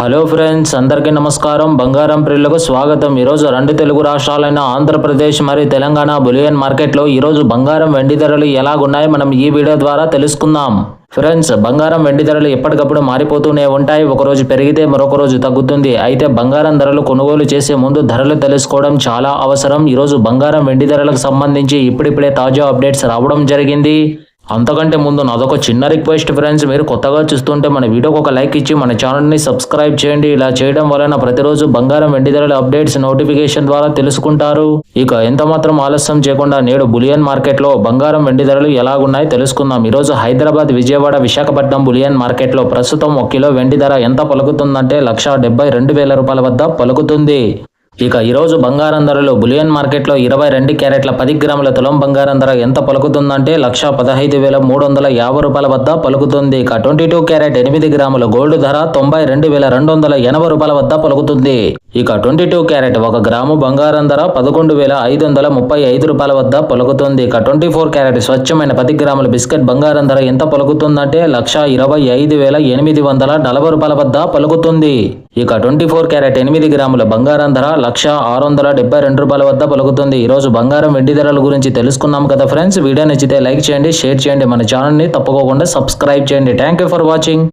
Hello friends అందరికీ నమస్కారం. బంగారం ప్రియులకు స్వాగతం. ఈరోజు రెండు తెలుగు రాష్ట్రాలైన ఆంధ్రప్రదేశ్ మరియు తెలంగాణ బులియన్ మార్కెట్లో ఈరోజు బంగారం వెండి ధరలు ఎలాగున్నాయో మనం ఈ వీడియో ద్వారా తెలుసుకుందాం. ఫ్రెండ్స్ బంగారం వెండి ధరలు ఎప్పటికప్పుడు మారిపోతూనే ఉంటాయి. ఒకరోజు పెరిగితే మరొక రోజు తగ్గుతుంది. అయితే బంగారం ధరలు కొనుగోలు చేసే ముందు ధరలు తెలుసుకోవడం చాలా అవసరం. ఈరోజు బంగారం వెండి ధరలకు సంబంధించి ఇప్పుడిప్పుడే తాజా అప్డేట్స్ రావడం జరిగింది. అంతకంటే ముందు నాదొక చిన్న రిక్వెస్ట్ ఫ్రెండ్స్ మీరు కొత్తగా చూస్తుంటే మన వీడియోకి ఒక లైక్ ఇచ్చి మన ఛానల్ని సబ్స్క్రైబ్ చేయండి. ఇలా చేయడం వలన ప్రతిరోజు బంగారం వెండి ధరల అప్డేట్స్ నోటిఫికేషన్ ద్వారా తెలుసుకుంటారు. ఇక ఎంత మాత్రం ఆలస్యం చేయకుండా నేడు బులియన్ మార్కెట్లో బంగారం వెండి ధరలు ఎలాగున్నాయి తెలుసుకుందాం. ఈరోజు హైదరాబాద్ విజయవాడ విశాఖపట్నం బులియన్ మార్కెట్లో ప్రస్తుతం ఒక కిలో వెండి ధర ఎంత పలుకుతుందంటే లక్ష రెండు వేల రూపాయల వద్ద పలుకుతుంది. ఇక ఈరోజు బంగారం ధరలు బులియన్ మార్కెట్లో ఇరవై రెండు క్యారెట్ల పది గ్రాముల తులం బంగారం ధర ఎంత పలుకుతుందంటే లక్ష పదహైదు వేల మూడు వందల యాభై రూపాయల వద్ద పలుకుతుంది. ఇక ట్వంటీ టూ క్యారెట్ ఎనిమిది గ్రాముల గోల్డ్ ధర తొంభై రెండు వేల రెండు వందల ఎనభై రూపాయల వద్ద పలుకుతుంది. ఇక ట్వంటీ టూ క్యారెట్ ఒక గ్రాము బంగారం ధర పదకొండు వేల ఐదు వందల ముప్పై ఐదు రూపాయల వద్ద పలుకుతుంది. ఇక ట్వంటీ ఫోర్ క్యారెట్ స్వచ్ఛమైన పది గ్రాముల బిస్కెట్ బంగారం ధర ఎంత పలుకుతుందంటే లక్ష ఇరవై ఐదు వేల ఎనిమిది వందల నలభై రూపాయల వద్ద పలుకుతుంది. ఇక ట్వంటీ ఫోర్ క్యారెట్ ఎనిమిది గ్రాముల బంగారం ధర లక్ష ఆరు వందల డెబ్బై రెండు రూపాయల వద్ద పలుకుతుంది. ఈరోజు బంగారం వెండి ధరల గురించి తెలుసుకున్నాం కదా ఫ్రెండ్స్ వీడియో నచ్చితే లైక్ చేయండి షేర్ చేయండి. మన ఛానల్ని తప్పకోకుండా సబ్స్క్రైబ్ చేయండి. Thank you for watching